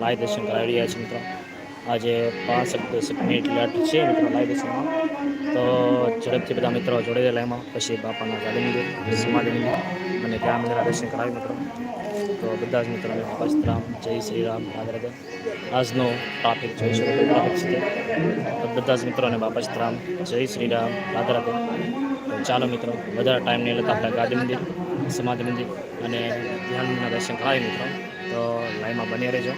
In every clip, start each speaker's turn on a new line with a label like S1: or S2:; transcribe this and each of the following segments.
S1: Live દર્શન કરાવી રહ્યા છે મિત્રો. આજે પાંસઠ દસક મિનિટ લેટ છે મિત્રો લાઈવ દર્શનમાં. તો ઝડપથી બધા મિત્રો જોડેલા એમાં. પછી બાપાના ગાડી મંદિર સમાધિ મંદિર અને ત્યાં મંદિરના દર્શન કરાવી મિત્રો. તો બધા જ મિત્રોને પસ્તરામ જય શ્રી રામ, રાધે આજનો ટ્રાફિક જોઈ શકો છો ટ્રાફિક છે તો. બધા જ મિત્રોને બાપસ્તરામ જય શ્રી રામ, રાધે ચાલો મિત્રો, વધારે ટાઈમ નહીં લેતા આપણે ગાંધી મંદિર, સમાધિ મંદિર. અને ધ્યાનના દર્શન કરાવી મિત્રો. તો લાઈનમાં બની રહેજો.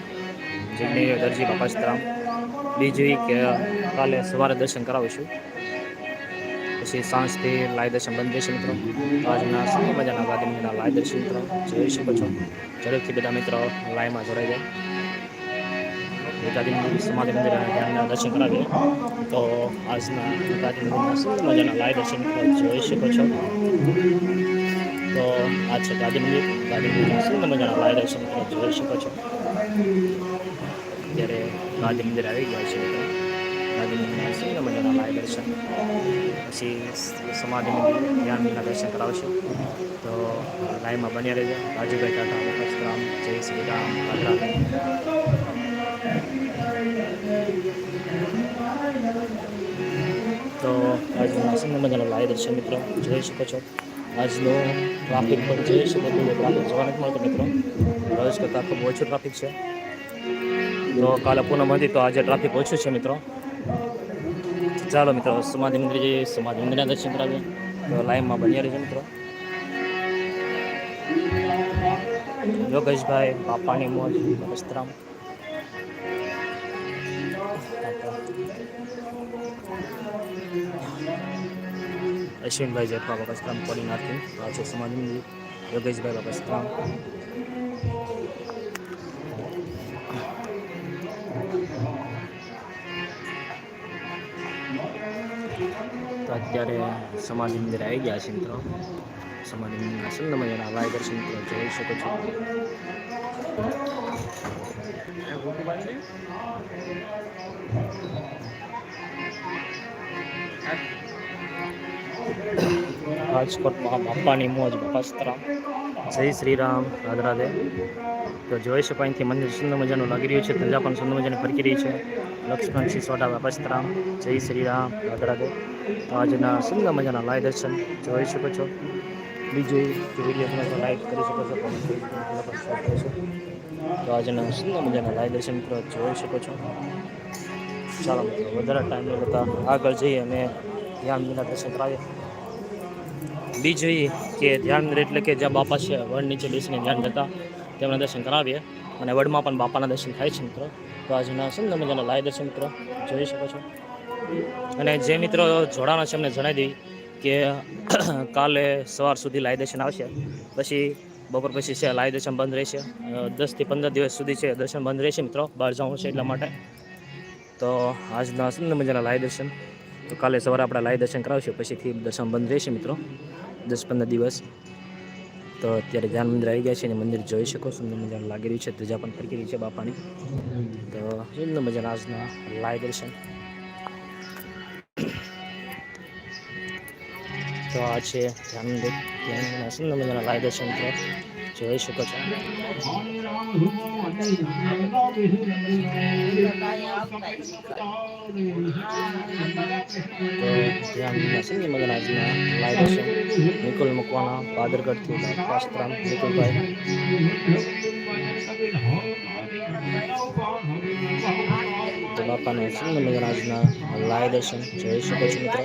S1: જિગ્ની દરજી કપાસતરામ બીજી કે કાલે સવારે દર્શન કરાવીશું. પછી સાંજથી લાય દર્શન બંધ રહેશે મિત્રો. આજના સારા મજાના ગાંધી મહિના લાય દર્શન મિત્રો. જોઈ શકો છો ઝડપથી બધા મિત્રો લાયમાં જોડાઈ જાય. ગાંધી મંદિર સમાધિ મંદિર અને દર્શન કરાવીએ. તો આજના ગાંધી મંદિરના સુંદર મજાના લાય દર્શન મિત્રો. જોઈ શકો છો તો આ છે ગાંધી મંદિર. ગાંધી મંદિરના સુંદર મજાના લાય દર્શન મિત્રો. જોઈ શકો છો અત્યારે ગાંધી મંદિર આવી ગયા છે. ગાંધી મંદિરના સિંહ મજાના લાઈવ દર્શન. પછી સમાધિ મંદિર જ્ઞાનના દર્શન કરાવશે. તો લાઈવમાં બન્યા રહેજો. રાજુભાઈ ટાટા રામ જય શ્રી રામ તો આજના સુંદર મંદિરના લાઈવ દર્શન મિત્રો, જોઈ શકો છો. આજનો ટ્રાફિક પણ જોઈ શકો છો. ટ્રાફિક જોવા નથી મળતો મિત્રો. રોજ કરતાં ખૂબ ઓછું ટ્રાફિક છે. તો કાલે પૂનમ હતી તો આજે ટ્રાફિક ઓછું છે મિત્રો. ચાલો મિત્રો, સમાધિ મંદિર જઈએ, સમાધિ મંદિરના દર્શન કરાવીએ. તો લાઈવમાં બન્યા રહેજો મિત્રો. યોગેશભાઈ, બાપાની મોજ, વસ્ત્રામ. અશ્વિનભાઈ જેઠવા બાપસ્ત્રામ કોડીનાથથી નાખી. છે સમાધિ મંદિર, યોગેશભાઈ બાપસ્ત્રામ અત્યારે સમાધિ મંદિર આવી ગયા છે મિત્રો. સમાધિ મંદિરના સુંદર મજાના લાય છે મિત્રો જોઈ શકો છો. રાજકોટમાં બાપાની મોજ બાપાસ્તરામ જય શ્રી રામ રાધે. તો જોઈ શકો અહીંથી મંદિર સુંદર મજાનું લાગી રહ્યું છે. ધજા પણ સુંદર મજાની ફરકી રહી છે. લક્ષ્મણસિંહ સોઢા બાપાસ્તરામ જય શ્રી રામ રાધે તો આજના સુંદર મજાના લાઈવ દર્શન જોઈ શકો છો. બીજું કે વીડિયો લાઈક કરી શકો છો. તો આજના સુંદર મજાના લાઈવ દર્શન જોઈ શકો છો. ચાલો વધારે ટાઈમ નહીં લેતા, આગળ જઈએ અને ધ્યાન વિના દર્શન કરાવીએ. બીજું કે ધ્યાન એટલે કે જ્યાં બાપા છે વડ નીચે બેસીને ધ્યાન લેતા તેમના દર્શન કરાવીએ. અને વડમાં પણ બાપાના દર્શન થાય છે મિત્રો. તો આજના સુંદર મજાના લાય દર્શન મિત્રો, જોઈ શકો છો. અને જે મિત્રો જોડાણા છે એમને જણાવી દઈ કે કાલે સવાર સુધી લાઈ દર્શન આવશે. પછી બપોર પછી છે લાઈ દર્શન બંધ રહેશે. દસથી પંદર દિવસ સુધી છે, દર્શન બંધ રહેશે મિત્રો, બહાર જવું છે એટલા માટે. તો આજના સુંદર મજાના લાઈ દર્શન, તો કાલે સવારે આપણે લાઈ દર્શન કરાવશું, પછીથી દર્શન બંધ રહેશે મિત્રો. દસ પંદર દિવસ. તો અત્યારે ધ્યાન મંદિર આવી ગયા છે અને મંદિર જોઈ શકો સુંદર મજાનું લાગી રહ્યું છે. ધજા પણ ફરકી રહી છે બાપાની. તો સુંદર મજાના આજના લાય દર્શન. તો આ છે ધ્યાન મંદિર. સુંદર મજાના લાય દર્શન. જોઈ શકો છો. આજના લાય દર્શન નિકુલ મકવાના પાદરગઢથી પાસ્ત્રામ નિકુલભાઈ. તો બાપાને સિંહ મજાના આજના લાય દર્શન જોઈ શકો છો મિત્રો.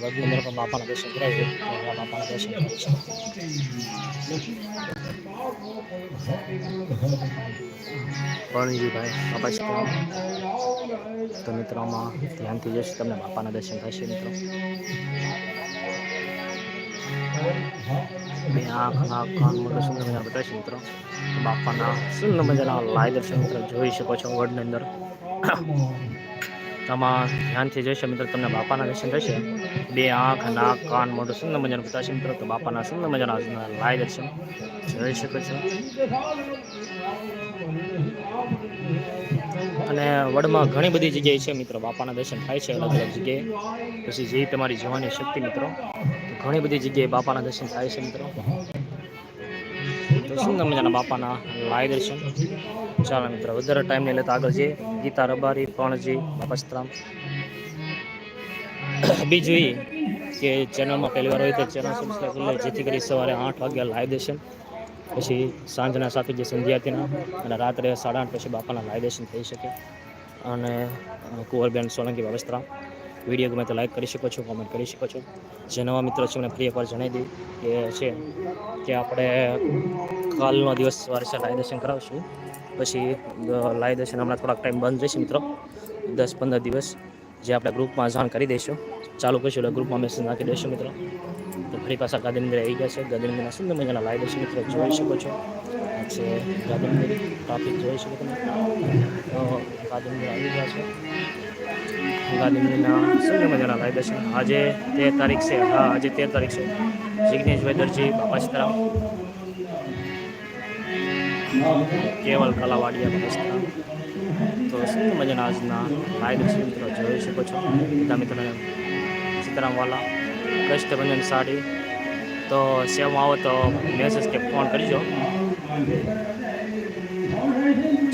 S1: વડનગર પણ બાપાના દર્શન કરાવીએ બાપાના દર્શન કરી શકો પરણજીભાઈ બાપા છે તો મિત્રોમાં ધ્યાનથી જશે તમને બાપાના દર્શન થશે મિત્રો બે આંખ નાક કાન મોટું સુંદર મજાના બતાવશે મિત્રો બાપાના સુંદર મજાના લાય દર્શન મિત્રો જોઈ શકો છો વર્ડની અંદર તમામ ધ્યાનથી જોઈશે મિત્રો, તમને બાપાના દર્શન થશે. બે આંખ, નાક, કાન, મોઢું, સુંદર મજાનું બતાવશે મિત્રો. તો બાપાના સુંદર મજાના લાય દર્શન જોઈ શકો છો. અને વડમાં ઘણી બધી જગ્યાએ છે મિત્રો, બાપાના દર્શન થાય છે અલગ અલગ જગ્યાએ. પછી જે તમારી જવાની શક્તિ મિત્રો ઘણી બધી જગ્યાએ બાપાના દર્શન થાય છે મિત્રો. સુંદર મજાના બાપાના લાય દર્શન. ચાલો મિત્રો, વધારે ટાઈમ નહીં લેતા આગળ જઈએ. ગીતા રબારી, પણજી, બાપસ્તરામ. બીજું એ કે ચેનલમાં પહેલી વાર હોય તો ચેનલ સબસ્ક્રાઈબ કરી લે, જેથી કરી સવારે આઠ વાગ્યા લાઈવ દર્શન. પછી સાંજના સાથે જે સંધ્યાતીના અને રાત્રે સાડા આઠ પછી બાપાના લાઈવ દર્શન થઈ શકે. અને કુંવરબેન સોલંકી બાબસ્ત્રામ વીડિયો ગમે તો લાઈક કરી શકો છો કોમેન્ટ કરી શકો છો. જે નવા મિત્રો છે મને ફરી એકવાર જણાવી દઉં કે છે કે આપણે કાલનો દિવસ સવારે છે દર્શન કરાવશું. પછી લાય દર્શન હમણાં થોડાક ટાઈમ બંધ રહેશે મિત્રો. દસ પંદર દિવસ જે આપણે ગ્રુપમાં જાણ કરી દઈશું. ચાલુ કરીશું એટલે ગ્રુપમાં મેસેજ નાખી દઈશું, મિત્રો. તો ફરી પાછા ગાંધીનગર આવી ગયા છે. ગાંધીનગરના સુંદર મજાના લાઈવ દર્શન મિત્રો જોઈ શકો છો. છે ગાંધીનગર ટ્રાફિક જોઈ શકો તમે. ગાંધીનગર આવી ગયા છે. ગાંધી મંદિરના સુંદર મજાના દર્શન. આજે તેર તારીખ છે. હા, આજે તેર તારીખ છે. જિગ્નેશ વેદરજી, બાપા સીતારામ. કેવલ કલાવાડિયા બાપા તો સુંદર આજના લાઈવ દર્શન મિત્રો જોઈ શકો છો. બધા મિત્રો સીતારામવાલા, કષ્ટભંજન સાડી. તો સેવામાં આવો તો મેસેજ કે ફોન કરજો.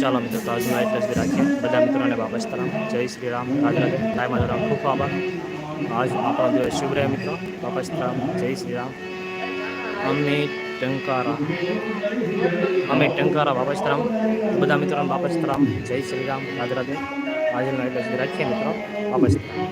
S1: ચાલો મિત્રો, તો આજનો એટલા જ રાખીએ. બધા મિત્રોને બાબા સીતારામ જય શ્રી રામ રાધે રાધે લાઈમાં રામ ખૂબ આભાર. આજ આપણો દિવસ શુભ રહે મિત્રો. બાબા સીતારામ જય શ્રી રામ અમિત ટંકારા. અમિત ટંકારા સીતારામ બધા મિત્રોને સીતારામ જય શ્રી રામ રાધે આજે એટલા સુધી રાખીએ મિત્રો. સીતારામ